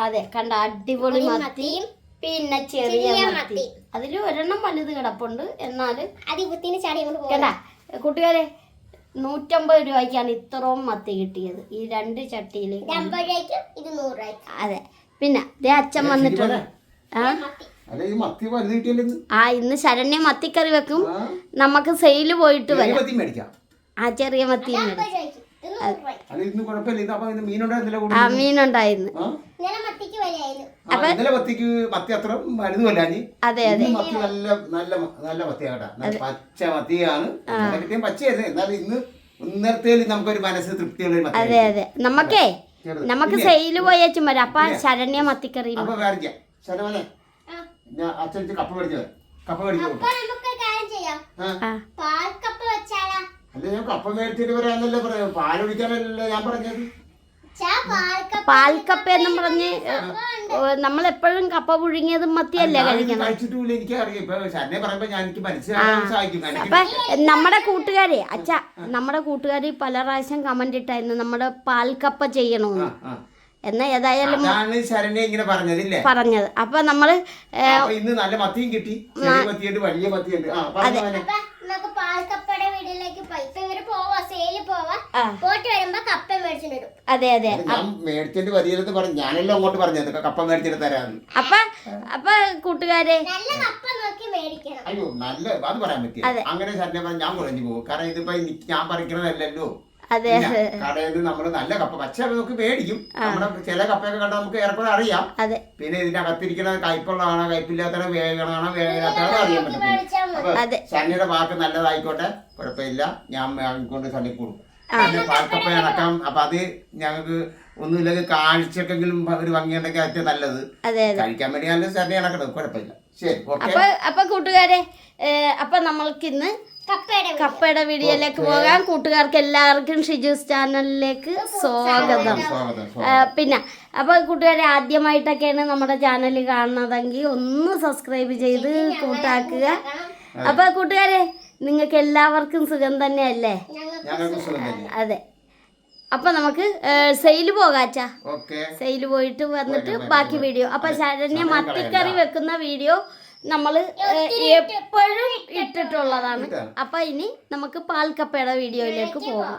അതെ കണ്ട അടിപൊളി മത്തി മത്തിയും പിന്നെ ചെറിയ മത്തി. അതിൽ ഒരെണ്ണം വലുത് കിടപ്പുണ്ട് എന്നാൽ കേട്ടാ കൂട്ടുകാരെ നൂറ്റമ്പത് രൂപയ്ക്കാണ് ഇത്രയും മത്തി കിട്ടിയത്. ഈ രണ്ട് ചട്ടിയിൽ അതെ. പിന്നെ ദേ അച്ഛൻ വന്നിട്ടുണ്ട്. ആ? ഈ മത്തി വലുത് കിട്ടിയല്ലോ ഇന്ന്. ആ ഇന്ന് ശരണ്യ മത്തിക്കറി വെക്കും. നമുക്ക് സെയിൽ പോയിട്ട് വരാം. മേടിക്കാം. ആ ചെറിയ മത്തി അമ്പത് അപ്പൊ ആ മീനുണ്ടായിരുന്നു? ഇന്നലെ മത്തിക്ക് മത്തി അത്ര അതെ അതെ. മത്തി നല്ല നല്ല പച്ച മത്തിയാണ്. പച്ചയായിരുന്നു. ഇന്ന് ഇന്നത്തെ നമുക്കൊരു മനസ്സ് തൃപ്തിയുള്ള ഒരു മത്തി അതെ അതെ. നമുക്കേ നമുക്ക് സെയിൽ പോയേച്ചും വരാം അപ്പൊ ശരണ്യ മത്തിക്കറി അപ്പൊ ശരവനെ ആ. ഞാൻ അച്ഛൻ കപ്പ മേടിച്ചു. കപ്പ മേടിച്ചു പാൽക്കപ്പ വെച്ചാലാ അല്ല ഞാൻ കപ്പ മേടിച്ചിട്ട് വരാന്നല്ലേ പറയാം? പാലൊഴിക്കാനല്ലേ ഞാൻ പറഞ്ഞത്. പാൽക്കപ്പ എന്നും പറഞ്ഞ് നമ്മൾ എപ്പോഴും കപ്പ പുഴുങ്ങിയതും മത്തിയല്ലേ സഹായിക്കും അപ്പൊ നമ്മുടെ കൂട്ടുകാരെ അച്ഛ നമ്മുടെ കൂട്ടുകാരി പല പ്രാവശ്യം കമന്റ് ഇട്ടായിരുന്നു നമ്മുടെ പാൽക്കപ്പ ചെയ്യണമെന്ന്. എന്നാ ഏതായാലും അതാണ് ശരണ്യ ഇങ്ങനെ പറഞ്ഞതില്ലേ? പറഞ്ഞത്. അപ്പൊ നമ്മൾ അപ്പൊ ഇന്ന് നല്ല മത്തിയും കിട്ടി. ചെറിയ മത്തിയുണ്ട് വലിയ മത്തിയുണ്ട്. ആ പറഞ്ഞു മോനെ. അപ്പൊ നമുക്ക് പാൽക്കപ്പയുടെ വീട്ടിലേക്ക് പോയി ഇപ്പൊ ഇവർ പോവാ സെയിൽ പോവാ. ആ. പോയിട്ട് വരുമ്പോ കപ്പ മേടിച്ചിടും അതെ അതെ. ഞാൻ മേടിച്ചിട്ട് വരികയെന്ന് പറഞ്ഞു ഞാനല്ലോ അങ്ങോട്ട് പറഞ്ഞത് ഇതൊക്കെ കപ്പ മേടിച്ചിട്ട് തരാന്ന്. അപ്പൊ അപ്പൊ കൂട്ടുകാരെ നല്ല കപ്പ നോക്കി മേടിക്കണം. അയ്യോ നല്ല അത് പറയാൻ പറ്റില്ല. അങ്ങനെ ശരണ്യ പറഞ്ഞ ഞാൻ കുഴഞ്ഞു പോകും. കാരണം ഇതിപ്പോ എനിക്ക് ഞാൻ പറിക്കണതല്ലല്ലോ. അതെ. കടയിൽ നിന്ന് നമ്മൾ നല്ല കപ്പ പച്ച നമുക്ക് മേടിക്കും. നമ്മുടെ ചില കപ്പയൊക്കെ കണ്ടാൽ നമുക്ക് ഏറെക്കുറെ അറിയാം. അതെ. പിന്നെ ഇതിന്റെ അകത്തിരിക്കണ കയ്പുള്ളതാണോ കയ്പില്ലാത്തതാണോ വേഗണാണോ വേഗമില്ലാത്തതാണോ അറിയാൻ പറ്റും അപ്പൊ. സണ്ണിയുടെ വാക്ക് നല്ലതായിക്കോട്ടെ. കുഴപ്പമില്ല. ഞാൻ വാങ്ങിക്കൊണ്ട് സണ്ണി കൊടുക്കും പിന്നെ പാൽക്കപ്പ ഇറക്കാം അപ്പൊ അത് ഞങ്ങൾക്ക് ഒന്നുമില്ലെങ്കിൽ കാഴ്ചക്കെങ്കിലും ഒരു ഭംഗിയുണ്ടെങ്കിൽ ഏറ്റവും നല്ലത്. കഴിക്കാൻ വേണ്ടി നല്ല സണ്ണി ഇണക്കണം കുഴപ്പമില്ല. ശരി അപ്പൊ കൂട്ടുകാരെ അപ്പൊ കപ്പയുടെ വീട്. കപ്പയുടെ വീഡിയോയിലേക്ക് പോകാം. കൂട്ടുകാർക്ക് എല്ലാവർക്കും ഷിജൂസ് ചാനലിലേക്ക് സ്വാഗതം. പിന്നെ അപ്പോൾ കൂട്ടുകാരെ ആദ്യമായിട്ടൊക്കെയാണ് നമ്മുടെ ചാനൽ കാണുന്നതെങ്കിൽ ഒന്ന് സബ്സ്ക്രൈബ് ചെയ്ത് കൂട്ടാക്കുക. അപ്പോൾ കൂട്ടുകാരെ നിങ്ങൾക്ക് എല്ലാവർക്കും സുഖം തന്നെയല്ലേ? അതെ. അപ്പൊ നമുക്ക് സെയിൽ പോകാച്ചാ? സെയിൽ സെയിൽ പോയിട്ട് വന്നിട്ട് ബാക്കി വീഡിയോ. അപ്പൊ ശരണ്യ മത്തിക്കറി വെക്കുന്ന വീഡിയോ നമ്മൾ എപ്പോഴും ഇട്ടിട്ടുള്ളതാണ്. അപ്പോൾ ഇനി നമുക്ക് പാൽ പാൽക്കപ്പയുടെ വീഡിയോയിലേക്ക് പോകാം.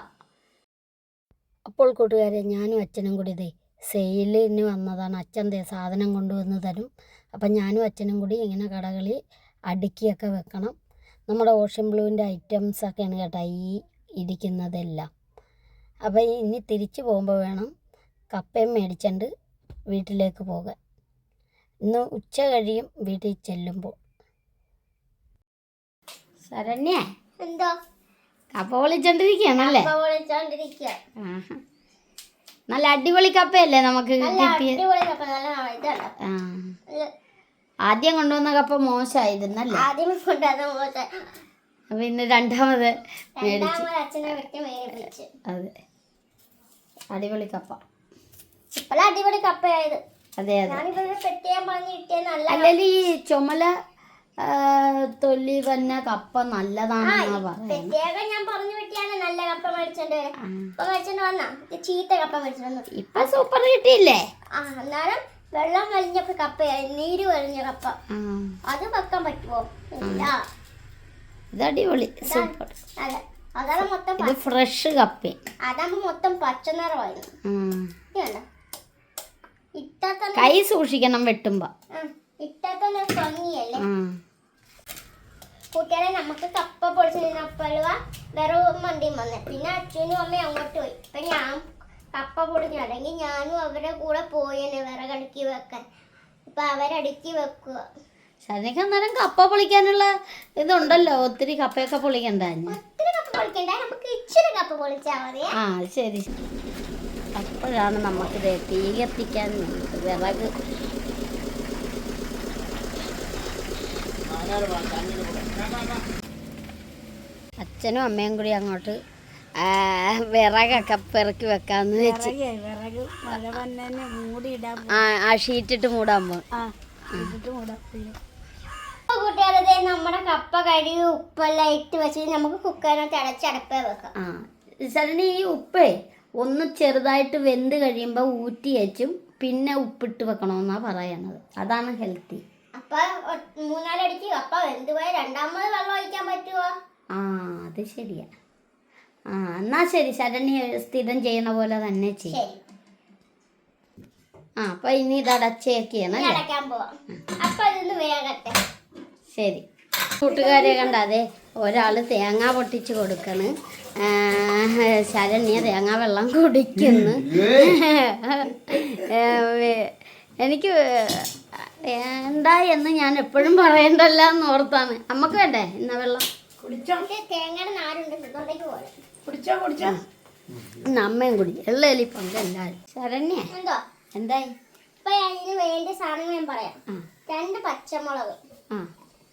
അപ്പോൾ കൂട്ടുകാരെ ഞാനും അച്ഛനും കൂടി ഇതേ സെയിലിന് വന്നതാണ്. അച്ഛൻ ദേ സാധനം കൊണ്ടുവന്ന് തരും. അപ്പം ഞാനും അച്ഛനും കൂടി ഇങ്ങനെ കടകളിൽ അടുക്കിയൊക്കെ വെക്കണം. നമ്മുടെ ഓഷൻ ബ്ലൂവിന്റെ ഐറ്റംസൊക്കെയാണ് കേട്ടോ ഈ ഇരിക്കുന്നതെല്ലാം. അപ്പം ഇനി തിരിച്ചു പോകുമ്പോൾ വേണം കപ്പയും മേടിച്ചുകൊണ്ട് വീട്ടിലേക്ക് പോകാൻ. ഇന്ന് ഉച്ച കഴിയും വീട്ടിൽ ചെല്ലുമ്പോൾ. ശരണ്യ? എന്തോ? കപ്പ ആഹാ. നല്ല അടിപൊളി കപ്പയല്ലേ നമുക്ക് നല്ല അടിപൊളി കപ്പ നല്ല ഇതുണ്ട്. ആദ്യം കൊണ്ടുവന്ന കപ്പ മോശമായിരുന്നല്ലേ? പിന്നെ രണ്ടാമത് മേടിച്ച്. അതെ. അടിപൊളി കപ്പ. ഇപ്പോഴും അടിപൊളി കപ്പയായത്. അതെ അതെ. അല്ലെങ്കിൽ ഈ ചുമല തൊല്ലി വന്ന തന്നെ കപ്പ നല്ലതാണെന്നാ പ്രത്യേകം ഞാൻ പറഞ്ഞു പറ്റിയാണ് നല്ല കപ്പ മേടിച്ചോണ്ട്. കപ്പ മേടിച്ചോണ്ട് വന്നാ? ചീത്ത കപ്പ മേടിച്ചോണ്ട് ഇപ്പൊ സൂപ്പർ കിട്ടിയില്ലേ? ആ എന്നാലും വെള്ളം വലിഞ്ഞപ്പോ കപ്പ നീര് വലിഞ്ഞ കപ്പ. അത് വെക്കാൻ പറ്റുമോ ഇല്ല. ഇത് അടിപൊളി സൂപ്പർ. അതെ. അതാണ് മൊത്തം ഫ്രഷ് കപ്പ. അതാകുമ്പോ മൊത്തം പച്ച നിറമായിരുന്നു ഇതുകണ്ടോ? ഇട്ടാ തന്നെ കൈ സൂക്ഷിക്കണം വെട്ടുമ്പോ. കൂട്ടുകാരെ നമുക്ക് കപ്പ പൊളിച്ച് നിന്നപ്പോഴുക വെറും വണ്ടിയും വന്നെ. പിന്നെ അച്ഛനും അമ്മയും അങ്ങോട്ട് പോയി. ഇപ്പൊ ഞാൻ കപ്പ പൊളിഞ്ഞു അല്ലെങ്കിൽ ഞാനും അവരുടെ കൂടെ പോയേനെ വിറകടുക്കി വെക്കാൻ. ഇപ്പൊ അവരടുക്കി വെക്കുക. ശരണിക്ക് അന്നേരം കപ്പ പൊളിക്കാനുള്ള ഇതുണ്ടല്ലോ. ഒത്തിരി കപ്പയൊക്കെ പൊളിക്കണ്ട? ഒത്തിരി കപ്പ പൊളിക്കണ്ട. നമുക്ക് ഇച്ചിരി കപ്പ പൊളിച്ചാൽ മതി ആ ശരി. അപ്പോഴാണ് നമുക്കിത് തീ കത്തിക്കാൻ വേണ്ടത്. വിറക്. അച്ഛനും അമ്മയും കൂടി അങ്ങോട്ട് വിറകൊക്കെ പെറുക്കി വെക്കാന്ന് വെച്ച്. ആ ഷീറ്റിട്ട് മൂടാൻ ദേ നമ്മുടെ കപ്പ കഴുകി ഉപ്പെല്ലാം ഇട്ട് വെച്ചിട്ട് നമുക്ക് കുക്കറിനകത്ത് അടച്ചടപ്പേ വെക്കാം. ആ ശരണി ഈ ഉപ്പേ ഒന്ന് ചെറുതായിട്ട് വെന്ത് കഴിയുമ്പോൾ ഊറ്റി വെച്ചും പിന്നെ ഉപ്പിട്ട് വെക്കണമെന്നാ പറയണത്. അതാണ് ഹെൽത്തി. അപ്പൊ മൂന്നാലടിക്ക് അപ്പൊ വെന്ത് പോയ രണ്ടാമത് വെള്ളം ഒഴിക്കാൻ പറ്റുമോ ആ അത് ശരിയാ. ആ എന്നാ ശരി. ശരണി സ്ഥിരം ചെയ്യുന്ന പോലെ തന്നെ ചെയ്യും. ആ അപ്പൊ ഇനി ഇത് അടച്ചേക്കാണ് അടയ്ക്കാൻ പോവാം. അപ്പൊ ഇതൊന്ന് വേഗത്തെ ശരി. കൂട്ടുകാരെ കണ്ട? അതെ. ഒരാൾ തേങ്ങ പൊട്ടിച്ച് കൊടുക്കണ്. ശരണ്യ തേങ്ങ വെള്ളം കുടിക്കുന്നു. എനിക്ക് എന്താ എന്ന് ഞാൻ എപ്പോഴും പറയണ്ടല്ല എന്ന് ഓർത്താണ്. അമ്മയ്ക്ക് വേണ്ടേ ഇന്ന വെള്ളം? അമ്മയും കുടി. എള്ളേലി പങ്കെല്ലാരും ശരണ്യ എന്തോ? എന്തായി? ഇപ്പൊ അതിന് വേണ്ട സാധനങ്ങൾ ഞാൻ പറയാം. രണ്ട് പച്ചമുളക്.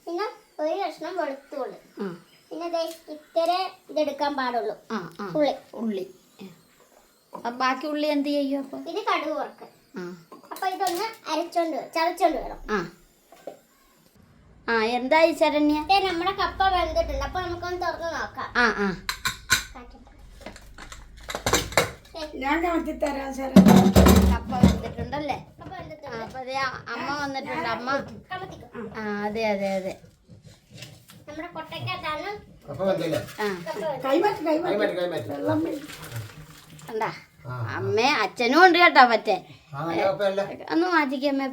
പിന്നെ ഒരു കഷ്ണം വെളുത്തുള്ളി. പിന്നെ ഇത്ര ഇതെടുക്കാൻ പാടുള്ളൂ. ഉള്ളി. ഉള്ളി. ബാക്കി ഉള്ളി എന്ത് ചെയ്യും അപ്പൊ? ഇത് കടുക് വറുക്ക്. അപ്പൊ ഇതൊന്ന് അരച്ചോണ്ട് ചതച്ചോണ്ട് വരണം ആ. എന്താ എന്തായി ശരണ്യ? ദേ നമ്മുടെ കപ്പ വെന്തിട്ടുണ്ട്. അപ്പൊ നമുക്കൊന്ന് തുറന്ന് നോക്കാം. ആ ആ. ഞാൻ കാട്ടി തരാം കപ്പ വെന്തിട്ടുണ്ടല്ലേ? അപ്പൊ അമ്മ വന്നിട്ടുണ്ട്. അമ്മ. ആ അതെ അതെ അതെ. നമ്മുടെ കൊട്ടയ്ക്കകത്താണ്. കണ്ടാ? അമ്മേ അച്ഛനും ഉണ്ട് കേട്ടോ പറ്റേ ഒന്ന് മാറ്റിക്കമ്മേ.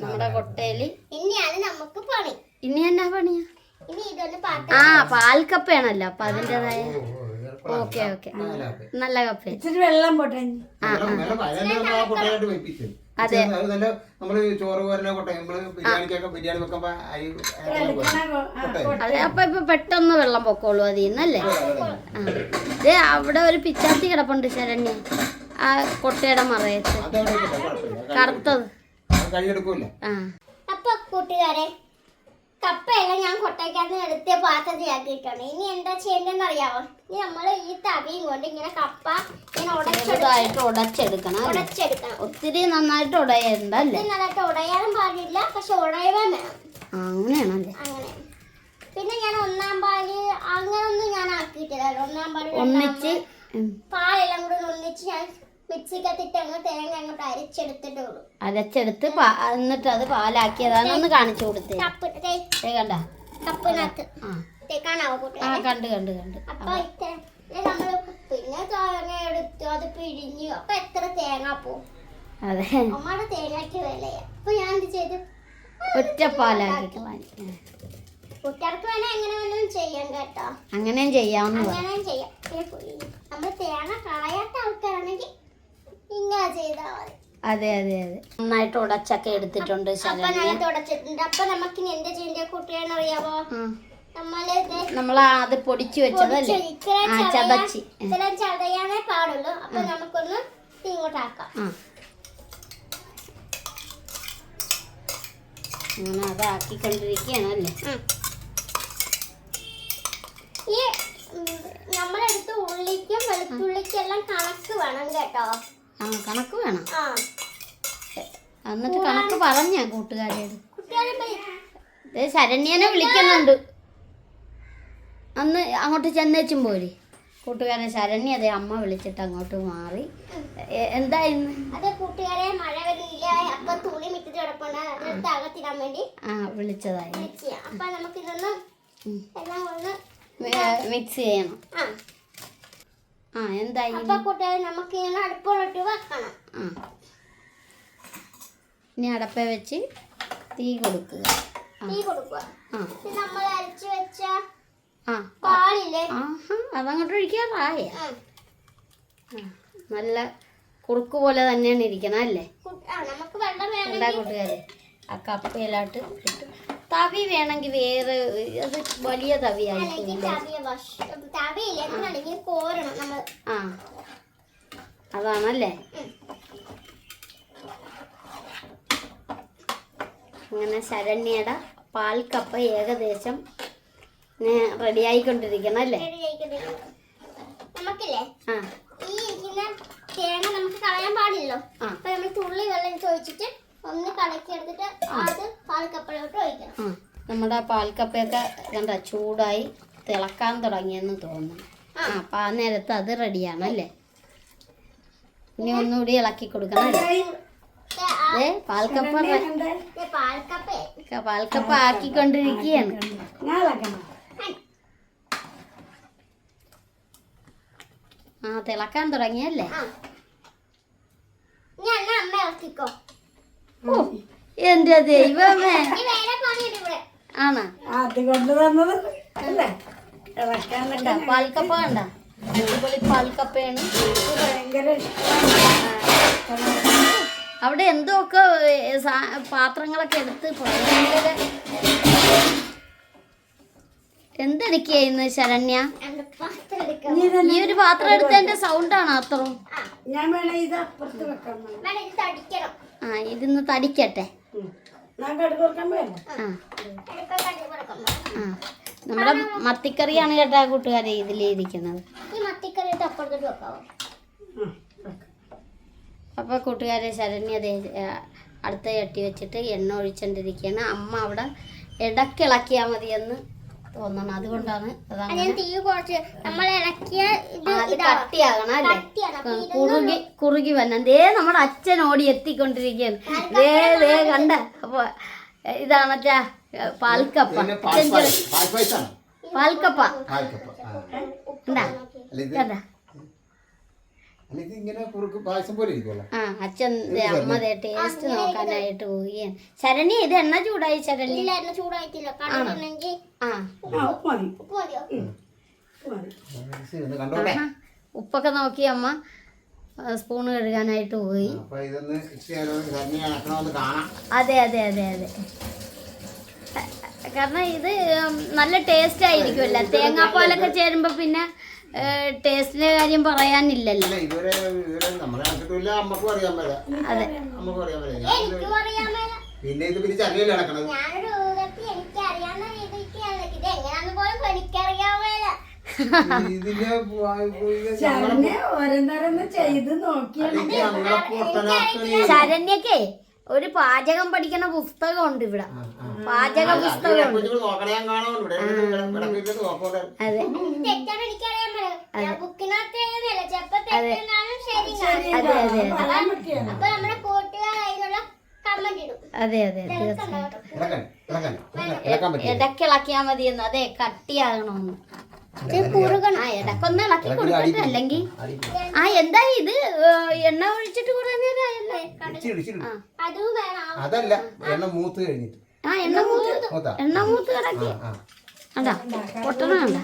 നമ്മുടെ കൊട്ടയിൽ ഇനിയാണ് നമുക്ക് പണി. ഇനി എന്നാ പണിയാ ആ പാൽക്കപ്പയാണല്ലോ അപ്പൊ അതിന്റെതായ ഓക്കെ ഓക്കെ. നല്ല കപ്പ വെള്ളം പോട്ടെ ആ അതെ. അത് നല്ല നമ്മൾ ചോറ് പോരണ കൊട്ട. നമ്മൾ ബിരിയാണിക്കൊക്കെ ബിരിയാണി വെക്കുമ്പോ അരി അതെ അപ്പൊ ഇപ്പൊ പെട്ടെന്ന് വെള്ളം പൊക്കോളൂ അതിൽ നിന്നല്ലേ ദേ അവിടെ ഒരു പിച്ചാത്തി കിടപ്പുണ്ട് ശരണ്യ. ആ കൊട്ടയുടെ മറയത്ത്. കറുത്തത്. ആ. അപ്പൊ കൂട്ടുകാരെ കപ്പയെല്ലാം ഞാൻ കൊട്ടയ്ക്കകത്ത് എടുത്ത് പാത്രത്തിലാക്കിയിട്ടുണ്ട് ഇനി എന്താ ചെയ്യേണ്ടതെന്ന് അറിയാമോ ഇനി നമ്മൾ ഈ തവിയും കൊണ്ട് ഇങ്ങനെ കപ്പ ഇങ്ങനെ ഉടച്ചതായിട്ട് ഉടച്ചെടുക്കണം ഉടച്ചെടുക്കണം. ഒത്തിരി നന്നായിട്ട് ഉടയണ്ട നന്നായിട്ട് ഉടയാനും പാടില്ല പക്ഷെ ഉടയവാൻ വേണം. അങ്ങനെയാണല്ലേ? അങ്ങനെ. പിന്നെ ഞാൻ ഒന്നാം പാൽ അങ്ങനൊന്നും ഞാൻ ആക്കിയിട്ടില്ല. ഒന്നാം പാൽ ഒന്നിച്ച് പാലെല്ലാം കൂടെ ഒന്നിച്ച് ഞാൻ അരച്ചെടുത്ത് പാ- എന്നിട്ട് അത് പാലാക്കിയതാണെന്ന് കാണിച്ചു കൊടുത്തേ. കണ്ട? ആ. കണ്ട് കണ്ട് കണ്ട്. പിന്നെ തേങ്ങ എടുത്തു അത് പിഴിഞ്ഞു. അപ്പൊ എത്ര തേങ്ങ പോവും അതെ. അമ്മയുടെ തേങ്ങയ്ക്ക് വിലയാ അപ്പൊ ഞാൻ എന്ത് ചെയ്തു? ഒറ്റപ്പാലാക്കി. കുട്ടികൾക്ക് വേണേ എങ്ങനെ വേണമെങ്കിലും ചെയ്യാം കേട്ടോ. അങ്ങനെയും ചെയ്യാം. അങ്ങനെ ചെയ്യാം നമ്മൾ തേങ്ങ കളയാത്ത ആൾക്കാരാണെങ്കിൽ ഇങ്ങനെ ചെയ്താൽ മതി. അതെ അതെ അതെ. നന്നായിട്ട് ഉടച്ചൊക്കെ എടുത്തിട്ടുണ്ട് അപ്പൊ ശരണ്യ. നല്ല തുടച്ചിട്ടുണ്ട് അപ്പൊ നമുക്ക് ഇനി എന്താ ചെയ്യേണ്ട കുട്ടികളെ അറിയാവോ നമ്മൾ നമ്മൾ അത് പൊടിച്ചു വെച്ചതല്ലേ? ആ ചതച്ചി. ചതയാനേ പാടുള്ളൂ. അപ്പൊ നമുക്കൊന്ന് ഇങ്ങോട്ടാക്കാം അങ്ങനെ അതാക്കിക്കൊണ്ടിരിക്കുകയാണല്ലേ? ഉം. ഈ നമ്മളെടുത്ത് ഉള്ളിക്കും വെളുത്തുള്ളിക്കും എല്ലാം കണക്ക് വേണം കേട്ടോ. ആ കണക്ക് വേണം. എന്നിട്ട് കണക്ക് പറഞ്ഞ ദേ ശരണ്യനെ വിളിക്കുന്നുണ്ട്. അന്ന് അങ്ങോട്ട് ചെന്നേച്ചും പോരി. കൂട്ടുകാരൻ ശരണ്യ അതെ അമ്മ വിളിച്ചിട്ട് അങ്ങോട്ട് മാറി. എന്തായിരുന്നു ആ. വിളിച്ചതായി. ചെയ്യാം അപ്പൊ നമുക്ക് ഇതൊന്ന് ഉം. എല്ലാം ഒന്ന് മിക്സ് ചെയ്യണം. ആ എന്തായി? അപ്പൊ നമുക്ക് ഇങ്ങനെ വെക്കണം. ഇനി അടപ്പ വെച്ച് തീ കൊടുക്കുക. തീ കൊടുക്കുക. നമ്മൾ അരച്ചു വെച്ച പാലില്ലേ? അതങ്ങോട്ട് ഒഴിക്കാറായ. നല്ല കുറുക്ക് പോലെ തന്നെയാണ് ഇരിക്കണം അല്ലേ? കൂട്ടുകാരെ? ആ കപ്പയിലോട്ട് തവി വേണമെങ്കിൽ വേറെ അത് വലിയ തവിയായിരിക്കും ആ. അതാണല്ലേ? അങ്ങനെ ശരണ്യയുടെ പാൽക്കപ്പ ഏകദേശം റെഡി ആയിക്കൊണ്ടിരിക്കണം അല്ലേ? നമുക്കില്ലേ? ആ. ഈ ഇരിക്കുന്ന തേങ്ങ നമുക്ക് കളയാൻ പാടില്ലല്ലോ. അപ്പൊ നമ്മൾ തുള്ളി വെള്ളം ചോദിച്ചിട്ട് ഒന്ന് കലക്കി എടുത്തിട്ട് അത് ഒഴിക്കണം. ആ നമ്മുടെ പാൽക്കപ്പയൊക്കെ കണ്ട ചൂടായി തിളക്കാൻ തുടങ്ങിയെന്ന് തോന്നുന്നു. ആ. അപ്പം ആ നേരത്ത് അത് റെഡിയാണ് അല്ലേ? ഇനി ഒന്നുകൂടി ഇളക്കി കൊടുക്കണം അല്ലേ? ദേ പാൽക്കപ്പ പാൽക്കപ്പേ. ആക്കിക്കൊണ്ടിരിക്കുകയാണ്. ആ. തിളക്കാൻ തുടങ്ങിയല്ലേ? അമ്മ ഇറക്കിക്കോ ഓ എന്റെ ദൈവമേ. ആണോ? അത് കൊണ്ട് തന്നത് അല്ലേ ഇളക്കാനൊക്കെ കണ്ട പാൽക്കപ്പ കണ്ട? അടിപൊളി പാൽക്കപ്പയാണ്. അവിടെ എന്തൊക്കെ പാത്രങ്ങളൊക്കെ എടുത്ത് ഭയങ്കര എന്തെടുക്കുകയായിരുന്നു ശരണ്യ? എന്റെ പാത്രം എടുക്കാം നീ ഈ ഒരു പാത്രം എടുത്തതിന്റെ സൗണ്ടാണ് അത്രയും? ഞാൻ വേണേ ഇത് അപ്പുറത്ത് വെക്കാൻ ആ ഇതിന്ന് തടിക്കട്ടെ. നമ്മുടെ മത്തിക്കറിയാണ് കേട്ടാ കൂട്ടുകാരെ ഇതിലിരിക്കുന്നത് അപ്പൊ അപ്പോൾ കൂട്ടുകാരെ ശരണ്യ അടുത്ത ചട്ടി വെച്ചിട്ട് എണ്ണ ഒഴിച്ചോണ്ടിരിക്കുകയാണ്. അമ്മ അവിടെ ഇടക്കിളക്കിയാൽ മതിയെന്ന് തോന്നണം അതുകൊണ്ടാണ് ഞാൻ തീ കുറച്ച് നമ്മൾ ഇളക്കിയ. കട്ടിയാകണം കുറുകി കുറുകി വരണം. ദേ നമ്മുടെ അച്ഛൻ ഓടി എത്തിക്കൊണ്ടിരിക്കുകയാണ്. ദേ ദേ കണ്ട. അപ്പൊ ഇതാണ് അച്ഛാ പാൽക്കപ്പ. പാൽക്കപ്പ. കണ്ടാ? ഇത് കണ്ടാ അല്ല ഇത് ഇങ്ങനെ കുറുക്ക് പായസം പോലെ ഇരിക്കുമല്ലോ ആ അച്ഛൻ അമ്മ ടേസ്റ്റ് നോക്കാനായിട്ട് ശരണ്യ ഇത് എണ്ണ ചൂടായി ശരണി? ആ. ഉപ്പൊക്കെ നോക്കി അമ്മ സ്പൂൺ കഴുകാനായിട്ട് പോയി. അതെ അതെ അതെ അതെ. കാരണം ഇത് നല്ല ടേസ്റ്റ് ആയിരിക്കുമല്ലോ തേങ്ങാപ്പാലൊക്കെ ചേരുമ്പോ പിന്നെ ടേസ്റ്റിന്റെ കാര്യം പറയാനില്ലല്ലോ. അല്ല ഇതുവരെ ഇതുവരെ നമ്മളെ അമ്മക്കും അറിയാൻ അതെ. അമ്മക്കും അറിയാൻ മേല. പിന്നെ ഇത് പിന്നെ ചറിയല്ലേ നടക്കണത്. ശരണ്യക്കേ ഒരു പാചകം പഠിക്കുന്ന പുസ്തകമുണ്ട് ഇവിടെ. പാചക പുസ്തകം കാണുന്നുണ്ട് ഇവിടെ. ഇവിടെ നോക്കോട്ടെ. അതെ. അതെ. അതെ. ഇടക്കിളക്കിയാ മതിയെന്ന്. അതെ കട്ടിയാകണമെന്ന്. ഇടക്കൊന്ന് ഇളക്കി കൊടുക്കട്ടെ അല്ലെങ്കിൽ ആ എന്താ ഇത്? എണ്ണ ഒഴിച്ചിട്ട് കുറെ നേരം ആയല്ലേ ഇച്ചിരി ഇച്ചിരി. ആ. അതും വേണം അതല്ല എണ്ണ മൂത്ത് കഴിഞ്ഞിട്ട്. ആ എണ്ണ മൂത്ത് എണ്ണ മൂത്ത് കിടക്കി അതാ പൊട്ടണ. കണ്ട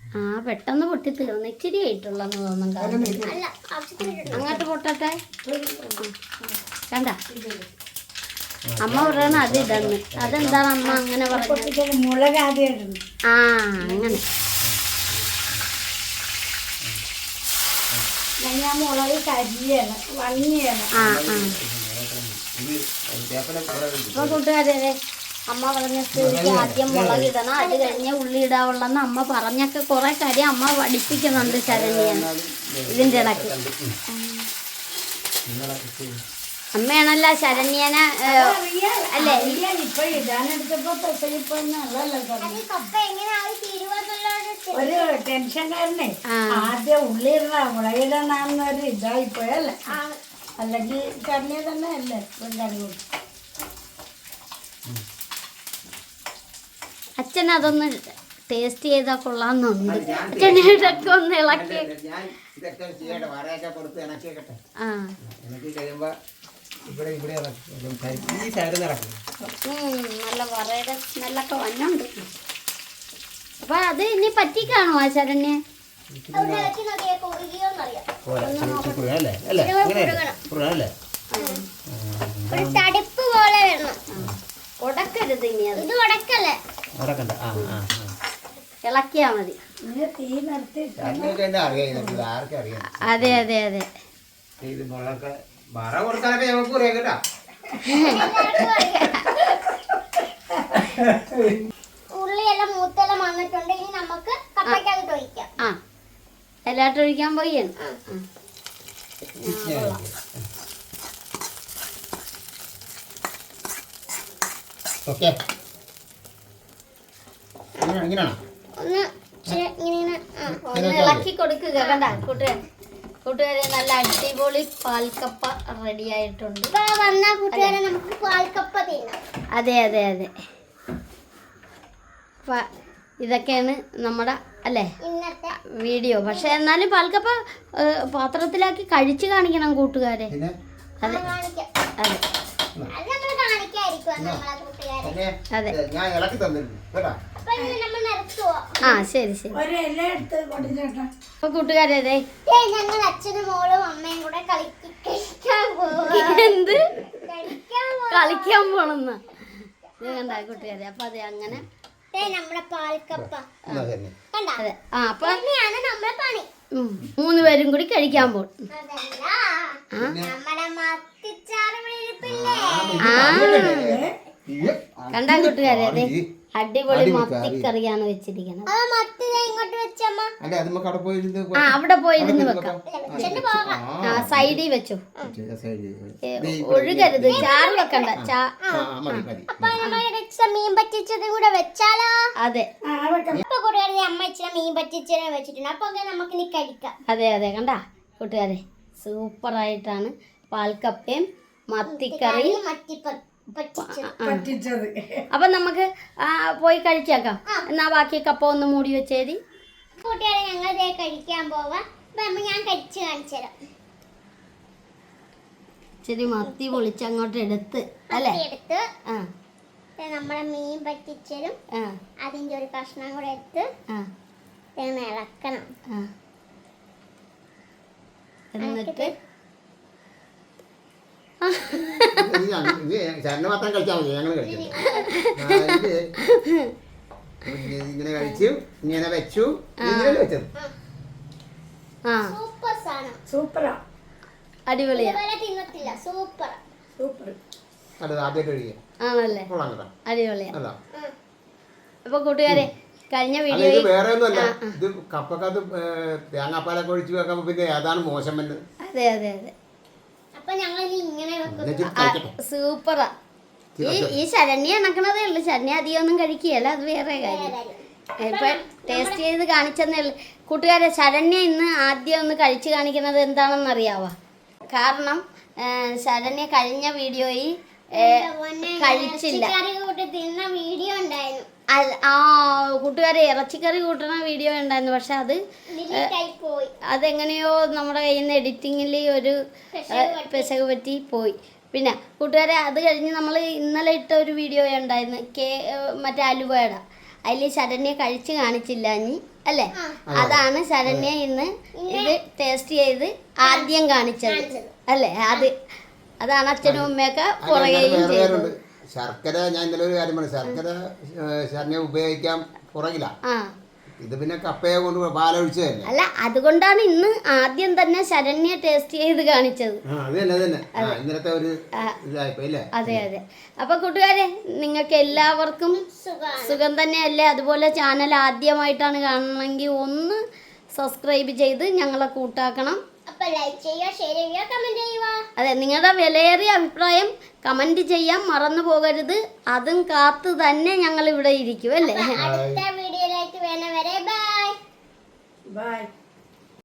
ആ പെട്ടെന്ന് പൊട്ടി തീർന്നു ഇച്ചിരി ആയിട്ടുള്ളെന്ന് തോന്നും കാരണം അല്ല ആവശ്യത്തിന് ഇടണം. അങ്ങോട്ട് പൊട്ടട്ടെ. കണ്ട? അമ്മ പറയണ അത് ഇതെന്ന് അതെന്താണ് അമ്മ അങ്ങനെ പറഞ്ഞത്? മുളക് ആദ്യം ആ അങ്ങനെ. ഞാൻ മുളക് ആ ആ. കൂട്ടുകാരെ അമ്മ പറഞ്ഞ സ്ഥിതിക്ക് ആദ്യം മുളക് ഇടണം. അത് കഴിഞ്ഞ് ഉള്ളി ഇടാവുള്ളെന്ന് അമ്മ പറഞ്ഞൊക്കെ കുറെ കാര്യം അമ്മ പഠിപ്പിക്കുന്നുണ്ട് ശരണ്യാണ് ഇതിന്റെ ഇടയ്ക്ക്. ഇച്ചിരി അമ്മയാണല്ലോ ശരണ്യന അല്ലേ? ഒരു ടെൻഷൻ കാരണേ ആദ്യം ഉള്ളിടണ മുളകിടണമെന്നൊരു ഇതായിപ്പോയല്ലേ അല്ലെങ്കിൽ കറിയ തന്നെ അല്ലേ കറി അച്ഛൻ അതൊന്ന് ടേസ്റ്റ് ചെയ്താൽ കൊള്ളാന്നുണ്ട് അച്ഛൻ ഇതൊക്കെ ഒന്ന് ഇളക്കി. ആ. ഇവിടെ ഇവിടെ ഈ സൈഡിൽ നടക്കും നല്ല വറയുടെ സ്മെല്ലൊക്കെ വന്നുണ്ട് അപ്പൊ അത് ഇനി പറ്റിക്കാണോ ആ ഒരു തടിപ്പ് പോലെ വരണം. ഉടക്കരുത് ഇനി അത്. ഇത് ഉടക്കല്ലേ? ഉടക്കണ്ട. ആ ഇളക്കിയാ മതി. അതെ അതെ അതെ. വറ കൊടുക്കാനൊക്കെ ഞങ്ങൾക്ക് അറിയാം കേട്ടോ. ഉള്ളിയെല്ലാം മൂത്തെല്ലാം വന്നിട്ടുണ്ട്. ഇനി നമുക്ക് കപ്പയ്ക്കകത്ത് ഒഴിക്കാം. ആ. എല്ലാട്ടും ഒഴിക്കാൻ പോയി ഓക്കെ. ഒന്ന് ഇങ്ങനെ ഇങ്ങനെ ഇളക്കി കൊടുക്കുക. കണ്ട കൂട്ടുകാർ കൂട്ടുകാരെ നല്ല അടിപൊളി പാൽക്കപ്പ റെഡി ആയിട്ടുണ്ട്. വന്ന കൂട്ടുകാരെ നമുക്ക് പാൽക്കപ്പ തിന്നാം. അതെ അതെ അതെ. ഇതൊക്കെയാണ് നമ്മുടെ അല്ലേ? വീഡിയോ പക്ഷെ എന്നാലും പാൽക്കപ്പ പാത്രത്തിലാക്കി കഴിച്ചു കാണിക്കണം കൂട്ടുകാരെ. അതെ. കാണിക്കാം. അതെ. അത് ഞാൻ ഇളക്കി തന്നിരുന്നു. കേട്ടാ? ആ ശരി ശരി. അപ്പൊ കൂട്ടുകാരെ ദേ, ഞങ്ങൾ അച്ഛനും മോളും അമ്മയും കൂടെ എന്ത്? കളിക്കാൻ പോണെന്ന. കണ്ട കൂട്ടുകാരെ അപ്പൊ അതെ അങ്ങനെ. നമ്മുടെ പാൽക്കപ്പ. അതെ ആ അപ്പൊ പണി. മൂന്ന് പേരും കൂടി കഴിക്കാൻ പോകും കണ്ടാ കൂട്ടുകാരെ അതെ അടിപൊളി മത്തിക്കറിയാണ് വെച്ചിരിക്കുന്നത് അല്ല അത് നമുക്ക് അവിടെ പോയിരുന്ന് ആ അവിടെ പോയിരുന്ന് വെക്കാം. ആ സൈഡിൽ വെച്ചു. ഒഴുകരുത് ചാറ് വെക്കണ്ട മീൻ പറ്റിച്ചതും കൂടെ വെച്ചാലോ? അതെ. അമ്മ ഇച്ചിരി മീൻ പറ്റിച്ചതിനെ വെച്ചിട്ടുണ്ട്. അപ്പൊ നമുക്ക് ഇനി കഴിക്കാം. അതെ അതെ കണ്ട? കൂട്ടുകാരെ സൂപ്പറായിട്ടാണ്. പാൽക്കപ്പയും മത്തിക്കറിയും മത്തിപ്പത്തി അപ്പൊ നമുക്ക് പോയി കഴിച്ചേക്കാം. എന്നാ ബാക്കി കപ്പ ഒന്ന് മൂടി വെച്ചേരി. കൂട്ടുകാരെ ഞങ്ങൾ കഴിക്കാൻ പോവാം. ഞാൻ കഴിച്ചു കാണിച്ചു തരാം ഇച്ചിരി മത്തി പൊളിച്ച് അങ്ങോട്ട് എടുത്ത് അല്ലേ? എടുത്ത്. നമ്മളെ മീൻ പറ്റിച്ചതും അതിന്റെ ഒരു കഷ്ണം കൂടെ എടുത്ത് ഇളക്കണം. എന്നിട്ട് ചേട്ടന് മാത്രം കഴിച്ചാൽ മതി ഞങ്ങൾ കഴിക്കും ഇങ്ങനെ കഴിച്ചു ഇങ്ങനെ വെച്ചു ഇങ്ങനെ വെച്ചത് ആ. സൂപ്പർ സൂപ്പറാ. അടിപൊളിയാ. സൂപ്പർ. ആണല്ലേ? അടിപൊളിയാ. അല്ല അപ്പൊ കൂട്ടുകാരെ കഴിഞ്ഞ വീഡിയോ വേറെ ഒന്നുമല്ല ഇത് കപ്പക്കകത്ത് തേങ്ങാപ്പാലൊക്കെ ഒഴിച്ചു വെക്കുമ്പോ പിന്നെ ഏതാണ് മോശം അതെ അതെ അതെ. സൂപ്പറാ. ഈ ഈ ശരണ്യ ഇണക്കണതേ ഉള്ളു. ശരണ്യ അധികം ഒന്നും കഴിക്കുകയല്ല. അത് വേറെ കാര്യം. ഇപ്പൊ ടേസ്റ്റ് ചെയ്ത് കാണിച്ചെന്നേ ഉള്ളു. കൂട്ടുകാരെ ശരണ്യ ഇന്ന് ആദ്യം ഒന്ന് കഴിച്ചു കാണിക്കുന്നത് എന്താണെന്ന് അറിയാവോ? കാരണം ശരണ്യ കഴിഞ്ഞ വീഡിയോയിൽ കഴിച്ചില്ല. വീഡിയോ ഉണ്ടായിരുന്നു. ആ കൂട്ടുകാരെ ഇറച്ചിക്കറി കൂട്ടുന്ന വീഡിയോ ഉണ്ടായിരുന്നു പക്ഷെ അത് ഡിലീറ്റ് ആയി പോയി അതെങ്ങനെയോ നമ്മുടെ കയ്യിൽ നിന്ന് എഡിറ്റിങ്ങിൽ ഒരു പെശക് പറ്റി. പോയി. പിന്നെ കൂട്ടുകാരെ അത് കഴിഞ്ഞ് നമ്മൾ ഇന്നലെ ഇട്ട ഒരു വീഡിയോ ഉണ്ടായിരുന്നു കേ മറ്റേ അലുവയുടെ അതിൽ ശരണ്യ കഴിച്ച് കാണിച്ചില്ല ഇനി അല്ലേ? അതാണ് ശരണ്യ ഇന്ന് ഇത് ടേസ്റ്റ് ചെയ്ത് ആദ്യം കാണിച്ചത്. അല്ലേ? അത് അതാണ് അച്ഛനും അമ്മയൊക്കെ പുറകെയും ചെയ്തത്. ശർക്കര ഞാൻ ഇന്നലെ ഒരു കാര്യം പറഞ്ഞു. ശർക്കര ശർക്കര ഉപയോഗിക്കാൻ പുറകില. ആ. ഇത് പിന്നെ കപ്പയെ കൊണ്ട് പാലൊഴിച്ചതല്ലേ അല്ല അതുകൊണ്ടാണ് ഇന്ന് ആദ്യം തന്നെ ശരണ്യ ടേസ്റ്റ് ചെയ്ത് കാണിച്ചത്. തന്നെ തന്നെ. ഇന്നലത്തെ ഒരു അതെ അതെ. അപ്പൊ കൂട്ടുകാരെ നിങ്ങൾക്ക് എല്ലാവർക്കും സുഖം തന്നെയല്ലേ? അതുപോലെ ചാനൽ ആദ്യമായിട്ടാണ് കാണണമെങ്കിൽ ഒന്ന് സബ്സ്ക്രൈബ് ചെയ്ത് ഞങ്ങളെ കൂട്ടാക്കണം. അപ്പൊ ലൈക്ക് ചെയ്യുക ഷെയർ ചെയ്യുക കമന്റ് ചെയ്യുക. അതെ നിങ്ങളുടെ വിലയേറിയ അഭിപ്രായം കമന്റ് ചെയ്യാൻ മറന്നു പോകരുത്. അതും കാത്ത് തന്നെ ഞങ്ങൾ ഇവിടെ ഇരിക്കും അല്ലേ? അടുത്ത വീഡിയോയിലേക്ക് വേണം വരെ ബൈ ബൈ